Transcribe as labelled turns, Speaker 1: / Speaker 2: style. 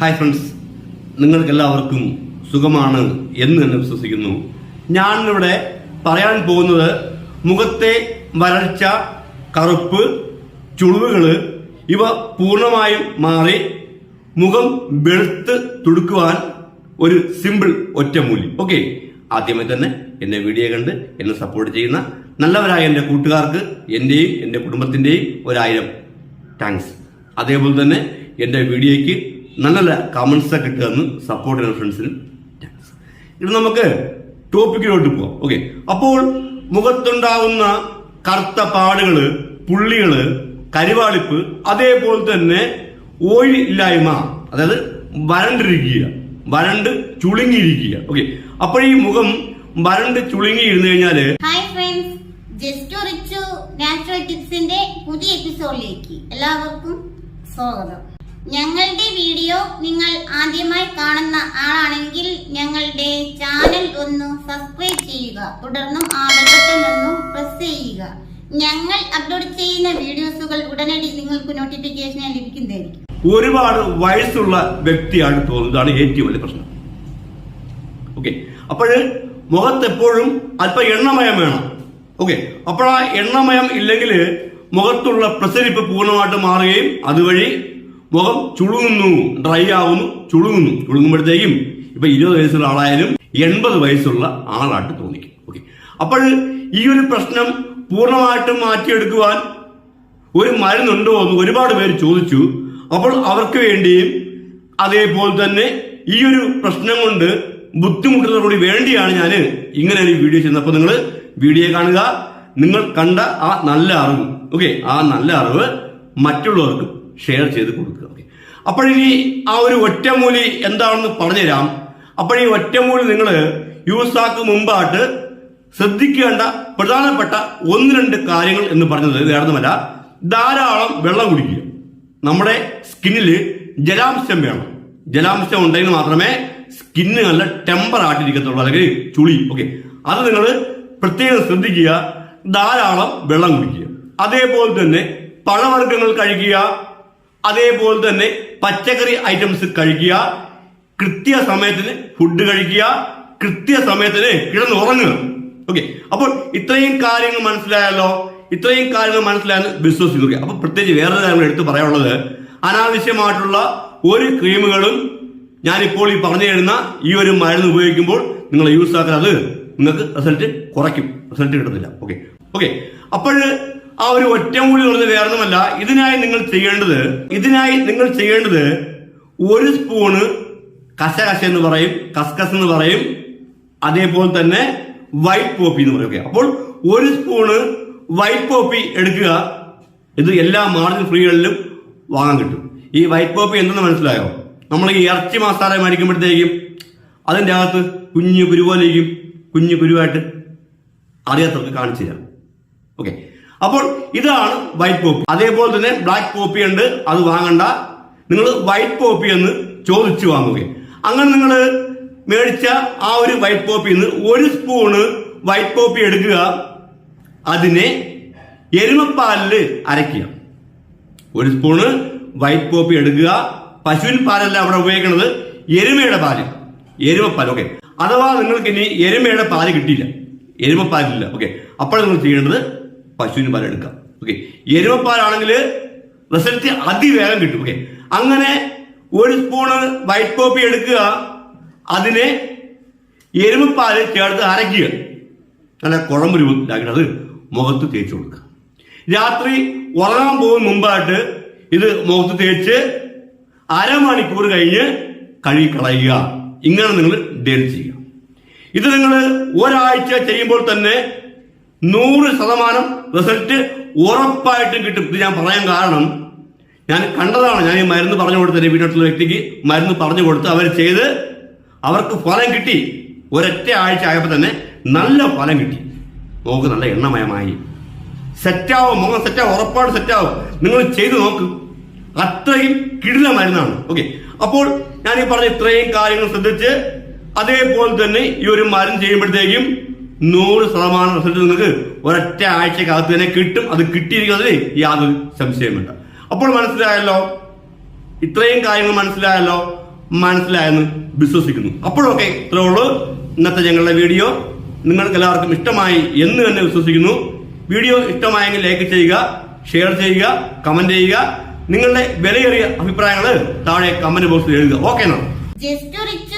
Speaker 1: Hi friends നിങ്ങൾക്കെല്ലാവർക്കും സുഖമാണ് എന്ന് തന്നെ വിശ്വസിക്കുന്നു. ഞാൻ ഇവിടെ പറയാൻ പോകുന്നത് മുഖത്തെ വരൾച്ച കറുപ്പ് ചുളിവുകൾ ഇവ പൂർണമായും മാറി മുഖം വെളുത്ത് തുടുക്കുവാൻ ഒരു സിമ്പിൾ ഒറ്റമൂലി. ഓക്കെ ആദ്യമായി തന്നെ എന്നെ വീഡിയോ കണ്ട് എന്നെ സപ്പോർട്ട് ചെയ്യുന്ന നല്ലവരായ എന്റെ കൂട്ടുകാർക്ക് എന്റെയും എന്റെ കുടുംബത്തിന്റെയും ഒരായിരം താങ്ക്സ് അതേപോലെ തന്നെ എന്റെ വീഡിയോയ്ക്ക് നല്ല നല്ല കമൻസ് ഒക്കെ കിട്ടുകയെന്ന് സപ്പോർട്ട് ചെയ്യുന്ന ഫ്രണ്ട്സിനും താങ്ക്സ് ഇത് നമുക്ക് ടോപ്പിക്കിലോട്ട് പോവാം. ഓക്കെ അപ്പോൾ മുഖത്തുണ്ടാവുന്ന കറുത്ത പാടുകൾ പുള്ളികൾ കരിവാളിപ്പ് അതേപോലെ തന്നെ ഓയിലില്ലായ്മ അതായത് വരണ്ടിരിക്കുക വരണ്ട് ചുളുങ്ങിയിരിക്കുക. ഓക്കെ അപ്പോൾ ഈ മുഖം വരണ്ട് ചുളുങ്ങി ഇരുന്നു കഴിഞ്ഞാൽ
Speaker 2: ഹായ് ഫ്രണ്ട്സ് ജസ്റ്റ് നാച്ചുറൽ ടിപ്സിന്റെ പുതിയ എപ്പിസോഡിലേക്ക് എല്ലാവർക്കും സ്വാഗതം. ഞങ്ങളുടെ വീഡിയോ നിങ്ങൾ ആദ്യമായി കാണുന്ന ആളാണെങ്കിൽ ഞങ്ങളുടെ ചാനൽ ഒന്ന് സബ്സ്ക്രൈബ് ചെയ്യുക. തുടർന്നും ആ ബട്ടൺ ഒന്ന് പ്രസ് ചെയ്യുക. ഞങ്ങൾ അപ്ലോഡ് ചെയ്യുന്ന വീഡിയോസുകൾ ഉടനടി നിങ്ങൾക്ക് നോട്ടിഫിക്കേഷൻ ലഭിക്കുന്നതായിരിക്കും.
Speaker 1: ഒരുപാട് വയസ്സുള്ള വ്യക്തിയാണ് തോന്നുന്നതാണ് ഏറ്റവും വലിയ പ്രശ്നം. ഓക്കെ അപ്പോൾ മുഖത്ത് എപ്പോഴും അല്പം എണ്ണമയം വേണം. ഓക്കെ അപ്പോൾ ആ എണ്ണമയം ഇല്ലെങ്കിൽ മുഖത്തുള്ള പ്രസരിപ്പ് പൂർണമായിട്ട് മാറുകയും അതുവഴി മുഖം ചുളുങ്ങുന്നു ഡ്രൈ ആവുന്നു ചുളുങ്ങുന്നു. ചുളുങ്ങുമ്പോഴത്തേക്കും ഇപ്പൊ ഇരുപത് വയസ്സുള്ള ആളായാലും എൺപത് വയസ്സുള്ള ആളായിട്ട് തോന്നിക്കും. ഓക്കെ അപ്പോൾ ഈ ഒരു പ്രശ്നം പൂർണമായിട്ടും മാറ്റിയെടുക്കുവാൻ ഒരു മരുന്നുണ്ടോ എന്ന് ഒരുപാട് പേര് ചോദിച്ചു. അപ്പോൾ അവർക്ക് വേണ്ടിയും അതേപോലെ തന്നെ ഈ ഒരു പ്രശ്നം കൊണ്ട് ബുദ്ധിമുട്ടുന്ന കൂടി വേണ്ടിയാണ് ഞാൻ ഇങ്ങനെ ഒരു വീഡിയോ ചെയ്യുന്നത്. നിങ്ങൾ വീഡിയോ കാണുക. നിങ്ങൾ കണ്ട ആ നല്ല അറിവ്. ഓക്കെ ആ നല്ല അറിവ് മറ്റുള്ളവർക്ക് ഷെയർ ചെയ്ത് കൊടുക്കുക. അപ്പോഴിനി ആ ഒരു ഒറ്റമൂലി എന്താണെന്ന് പറഞ്ഞുതരാം. അപ്പോൾ ഈ ഒറ്റമൂലി നിങ്ങൾ യൂസ് ആക്കും മുമ്പായിട്ട് ശ്രദ്ധിക്കേണ്ട പ്രധാനപ്പെട്ട ഒന്ന് രണ്ട് കാര്യങ്ങൾ എന്ന് പറഞ്ഞത് വേറൊന്നുമല്ല. ധാരാളം വെള്ളം കുടിക്കുക. നമ്മുടെ സ്കിന്നിൽ ജലാംശം വേണം. ജലാംശം ഉണ്ടെങ്കിൽ മാത്രമേ സ്കിന്ന് നല്ല ടെമ്പർ ആയിട്ടിരിക്കത്തുള്ളൂ അല്ലെങ്കിൽ ചുളി. ഓക്കെ അത് നിങ്ങൾ പ്രത്യേകം ശ്രദ്ധിക്കുക. ധാരാളം വെള്ളം കുടിക്കുക. അതേപോലെ തന്നെ പഴവർഗങ്ങൾ കഴിക്കുക. അതേപോലെ തന്നെ പച്ചക്കറി ഐറ്റംസ് കഴിക്കുക കൃത്യസമയത്തിന് ഫുഡ് കഴിക്കുക കൃത്യസമയത്തിന് കിടന്നുറങ്ങുക. ഓക്കെ അപ്പോൾ ഇത്രയും കാര്യങ്ങൾ മനസ്സിലായല്ലോ? ഇത്രയും കാര്യങ്ങൾ മനസ്സിലായെന്ന് വിശ്വസിക്കുക. അപ്പൊ പ്രത്യേകിച്ച് വേറൊരു കാര്യം എടുത്ത് പറയാനുള്ളത് അനാവശ്യമായിട്ടുള്ള ഒരു ക്രീമുകളും ഞാനിപ്പോൾ ഈ പറഞ്ഞു തരുന്ന ഈ ഒരു മരുന്ന് ഉപയോഗിക്കുമ്പോൾ നിങ്ങൾ യൂസ് ആക്കുന്നത് നിങ്ങൾക്ക് റിസൾട്ട് കുറയ്ക്കും. റിസൾട്ട് കിട്ടത്തില്ല ഓക്കെ ഓക്കെ അപ്പോൾ ആ ഒരു ഒറ്റമൂലി എന്ന് പറയുന്നത് വേറൊന്നുമല്ല. ഇതിനായി നിങ്ങൾ ചെയ്യേണ്ടത് ഇതിനായി നിങ്ങൾ ചെയ്യേണ്ടത് ഒരു സ്പൂണ് കശകശ എന്ന് പറയും കസ്കസ് എന്ന് പറയും അതേപോലെ തന്നെ വൈറ്റ് പോപ്പി എന്ന് പറയും. അപ്പോൾ ഒരു സ്പൂണ് വൈറ്റ് പോപ്പി എടുക്കുക. ഇത് എല്ലാ മാർജിൻ ഫ്രീകളിലും വാങ്ങാൻ കിട്ടും. ഈ വൈറ്റ് പോപ്പി എന്തെന്ന് മനസ്സിലായോ? നമ്മൾ ഈ ഇറച്ചി മസാല മേടിക്കുമ്പോഴത്തേക്കും അതിന്റെ അകത്ത് കുഞ്ഞു കുരുപോലെയും കുഞ്ഞു കുരുവായിട്ട് അറിയാത്തവർക്ക് കാണിച്ചു തരാം. ഓക്കെ അപ്പോൾ ഇതാണ് വൈറ്റ് പോപ്പി അതേപോലെ തന്നെ ബ്ലാക്ക് പോപ്പി ഉണ്ട്. അത് വാങ്ങണ്ട. നിങ്ങൾ വൈറ്റ് പോപ്പി എന്ന് ചോദിച്ചു വാങ്ങുക അങ്ങനെ നിങ്ങൾ മേടിച്ച ആ ഒരു വൈറ്റ് പോപ്പിയിൽ നിന്ന് ഒരു സ്പൂണ് വൈറ്റ് പോപ്പി എടുക്കുക. അതിനെ എരുമപ്പാലിൽ അരയ്ക്കുക. ഒരു സ്പൂണ് വൈറ്റ് പോപ്പി എടുക്കുക. പശുവിൻ പാലല്ല അവിടെ ഉപയോഗിക്കുന്നത്. എരുമയുടെ പാൽ. എരുമപ്പാൽ ഓക്കെ അഥവാ നിങ്ങൾക്ക് ഇനി എരുമയുടെ പാൽ കിട്ടിയില്ല. എരുമപ്പാലില്ല ഓക്കെ അപ്പോൾ നിങ്ങൾ ചെയ്യേണ്ടത് പശുവിന് പാൽ എടുക്കാം. ഓക്കെ എരുവപ്പാലാണെങ്കിൽ റിസൾട്ട് അതിവേഗം കിട്ടും. ഓക്കെ അങ്ങനെ ഒരു സ്പൂണ് വൈറ്റ് കോപ്പി എടുക്കുക. അതിനെ എരുമപ്പാൽ ചേർത്ത് അരയ്ക്കുക നല്ല കുഴമ്പ് രൂപത്തിലാക്കിയിട്ട് അത് മുഖത്ത് തേച്ച് കൊടുക്കുക. രാത്രി ഉറങ്ങാൻ പോകുന്ന മുമ്പായിട്ട് ഇത് മുഖത്ത് തേച്ച് അരമണിക്കൂർ കഴിഞ്ഞ് കഴുകി കളയുക. ഇങ്ങനെ നിങ്ങൾ ഡെയിലി ചെയ്യുക. ഇത് നിങ്ങൾ ഒരാഴ്ച ചെയ്യുമ്പോൾ തന്നെ നൂറ് ശതമാനം റിസൾട്ട് ഉറപ്പായിട്ടും കിട്ടും. ഇത് ഞാൻ പറയാൻ കാരണം ഞാൻ കണ്ടതാണ് ഞാൻ ഈ മരുന്ന് പറഞ്ഞു കൊടുത്ത വീട്ടിലുള്ള വ്യക്തിക്ക് മരുന്ന് പറഞ്ഞു കൊടുത്ത് അവർ ചെയ്ത് അവർക്ക് ഫലം കിട്ടി. ഒരൊറ്റ ആഴ്ച ആയപ്പോൾ തന്നെ നല്ല ഫലം കിട്ടി. നോക്ക് നല്ല എണ്ണമയമായി. സെറ്റാവും മുഖം സെറ്റാവും ഉറപ്പാട് സെറ്റാവും. നിങ്ങൾ ചെയ്തു നോക്ക്. അത്രയും കിടില മരുന്നാണ്. ഓക്കെ. അപ്പോൾ ഞാൻ ഈ പറഞ്ഞ ഇത്രയും കാര്യങ്ങൾ ശ്രദ്ധിച്ച് അതേപോലെ തന്നെ ഈ ഒരു മരുന്ന് ചെയ്യുമ്പോഴത്തേക്കും നൂറ് ശതമാനം റിസൾട്ട് നിങ്ങൾക്ക് ഒരൊറ്റ ആഴ്ചക്കകത്ത് തന്നെ കിട്ടും. അത് കിട്ടിയിരിക്കുന്നതിൽ യാതൊരു വേണ്ട അപ്പോൾ മനസ്സിലായല്ലോ? ഇത്രയും കാര്യങ്ങൾ മനസ്സിലായല്ലോ? മനസ്സിലായെന്ന് വിശ്വസിക്കുന്നു. അപ്പോഴൊക്കെ ഇത്രേ ഉള്ളൂ. ഇന്നത്തെ ഞങ്ങളുടെ വീഡിയോ. നിങ്ങൾക്ക് എല്ലാവർക്കും ഇഷ്ടമായി എന്ന് തന്നെ വിശ്വസിക്കുന്നു. വീഡിയോ ഇഷ്ടമായെങ്കിൽ ലൈക്ക് ചെയ്യുക ഷെയർ ചെയ്യുക കമന്റ് ചെയ്യുക. നിങ്ങളുടെ വിലയേറിയ അഭിപ്രായങ്ങൾ താഴെ കമന്റ് ബോക്സിൽ എഴുതുക. ഓക്കെ
Speaker 2: റിച്ചു